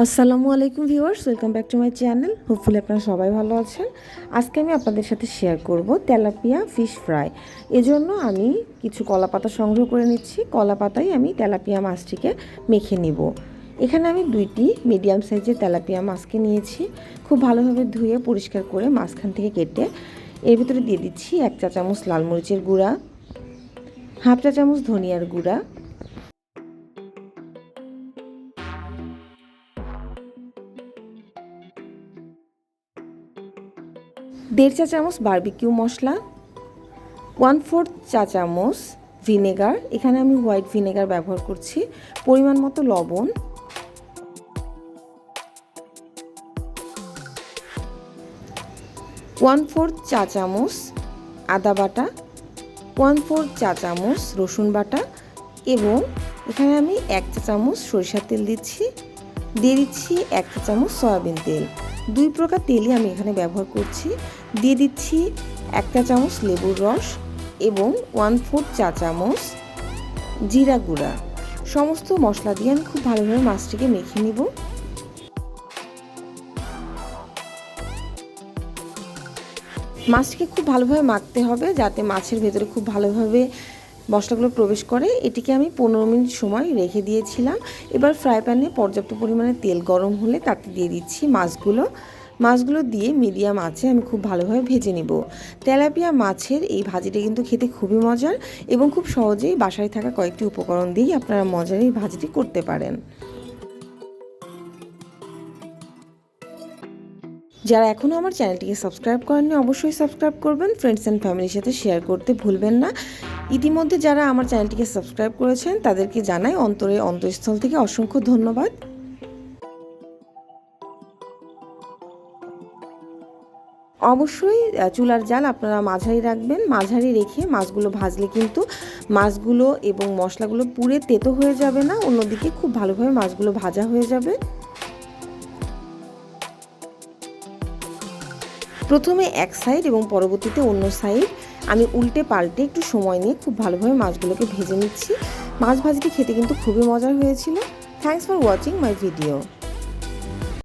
আসসালামু আলাইকুম viewers, welcome back to my channel. Hopefully আপনারা সবাই ভালো আছেন। আজকে আমি আপনাদের সাথে শেয়ার করব তেলাপিয়া ফিশ ফ্রাই। এজন্য আমি কিছু কলা পাতা সংগ্রহ করে নিচ্ছি। কলা পাতায় আমি তেলাপিয়া মাছটিকে মেখে নিব। এখানে আমি দুইটি মিডিয়াম সাইজের তেলাপিয়া মাছকে নিয়েছি। খুব ভালোভাবে ধুয়ে পরিষ্কার করে মাঝখান থেকে কেটে এর ভিতরে দিয়ে দিচ্ছি এক চা চামচ লাল মরিচের গুঁড়া, হাফ চা চামচ ধনিয়ার গুঁড়া দেড় চা চামচ বারবিকিউ মশলা ওয়ান ফোর্থ চা চামচ ভিনেগার এখানে আমি হোয়াইট ভিনেগার ব্যবহার করছি, পরিমাণ মতো লবণ। ওয়ান ফোর্থ চা চামচ আদা বাটা ওয়ান ফোর্থ চা চামচ রসুন বাটা এবং এখানে আমি এক চা চামচ সরিষার তেল দিচ্ছি, দিয়ে দিচ্ছি এক চা চামচ সয়াবিন তেল। দুই প্রকার তেলই আমি এখানে ব্যবহার করছি। দিয়ে দিচ্ছি একটা চামচ লেবুর রস এবং ওয়ান ফোর্থ চা চামচ জিরা গুঁড়া। সমস্ত মশলা দিয়ে আমি খুব ভালোভাবে মাছটিকে মেখে নিব। মাছটিকে খুব ভালোভাবে মাখতে হবে যাতে মাছের ভেতরে খুব ভালোভাবে মশলাগুলো প্রবেশ করে, এটিকে আমি পনেরো মিনিট সময় রেখে দিয়েছিলাম। এবার ফ্রাই প্যানে পর্যাপ্ত পরিমাণে তেল গরম হলে তাতে দিয়ে দিচ্ছি মাছগুলো। মাছগুলো দিয়ে মিডিয়াম আছে আমি খুব ভালোভাবে ভেজে নিব। তেলাপিয়া মাছের এই ভাজিটা কিন্তু খেতে খুবই মজার এবং খুব সহজেই বাসায় থাকা কয়েকটি উপকরণ দিয়েই আপনারা মজার এই ভাজিটি করতে পারেন। যারা এখনও আমার চ্যানেলটিকে সাবস্ক্রাইব করেননি, অবশ্যই সাবস্ক্রাইব করবেন। ফ্রেন্ডস অ্যান্ড ফ্যামিলির সাথে শেয়ার করতে ভুলবেন না। ইতিমধ্যে যারা আমার চ্যানেলটিকে সাবস্ক্রাইব করেছেন, তাদেরকে জানাই অন্তরে অন্তঃস্থল থেকে অসংখ্য ধন্যবাদ। অবশ্যই চুলার জাল আপনারা মাঝারি রাখবেন। মাঝারি রেখে মাছগুলো ভাজলে কিন্তু মাছগুলো এবং মশলাগুলো পুড়ে তেতো হয়ে যাবে না, অন্যদিকে খুব ভালোভাবে মাছগুলো ভাজা হয়ে যাবে। প্রথমে এক সাইড এবং পরবর্তীতে অন্য সাইড আমি উল্টে পাল্টে একটু সময় নিয়ে খুব ভালোভাবে মাছগুলোকে ভেজে নিচ্ছি। মাছ ভাজিটি খেতে কিন্তু খুবই মজার হয়েছিল। Thanks for watching my video